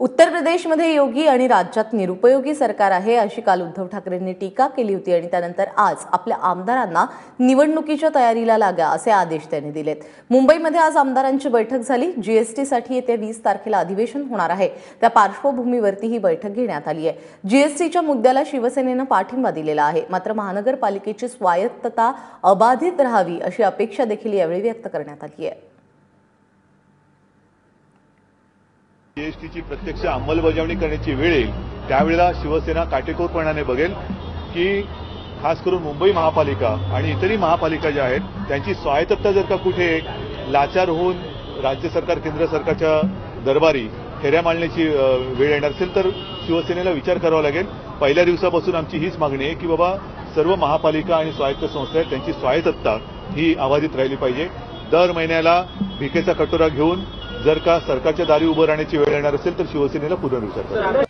उत्तर प्रदेशमध्ये योगी आणि राज्यात निरुपयोगी सरकार आहे अशी काल उद्धव ठाकरेंनी टीका केली होती आणि त्यानंतर आज आपल्या आमदारांना निवडणुकीच्या तयारीला लागा असे आदेश त्यांनी दिलेत. मुंबईमध्ये आज आमदारांची बैठक झाली. जीएसटीसाठी येत्या वीस तारखेला अधिवेशन होणार आहे. त्या पार्श्वभूमीवरती ही बैठक घेण्यात आली आहे. जीएसटीच्या मुद्द्याला शिवसेनेनं पाठिंबा दिलेला आहे. मात्र महानगरपालिकेची स्वायत्तता अबाधित राहावी अशी अपेक्षा देखील यावेळी व्यक्त करण्यात आली आहे. जीएसटीची प्रत्यक्ष अंमलबजावणी करण्याची वेळ येईल त्यावेळेला शिवसेना काटेकोरपणाने बघेल की खास करून मुंबई महापालिका आणि इतरही महापालिका ज्या आहेत त्यांची स्वायत्तता जर का कुठे लाचार होऊन राज्य सरकार केंद्र सरकारच्या दरबारी फेऱ्या मांडण्याची वेळ येणार असेल तर शिवसेनेला विचार करावा लागेल. पहिल्या दिवसापासून आमची हीच मागणी आहे की बाबा सर्व महापालिका आणि स्वायत्त संस्था आहेत त्यांची स्वायत्तता ही अबाधित राहिली पाहिजे. दर महिन्याला भिकेचा कटोरा घेऊन जर का सरकारच्या दारी उभं राहण्याची वेळ येणार असेल तर शिवसेनेला पुनर्विचार करा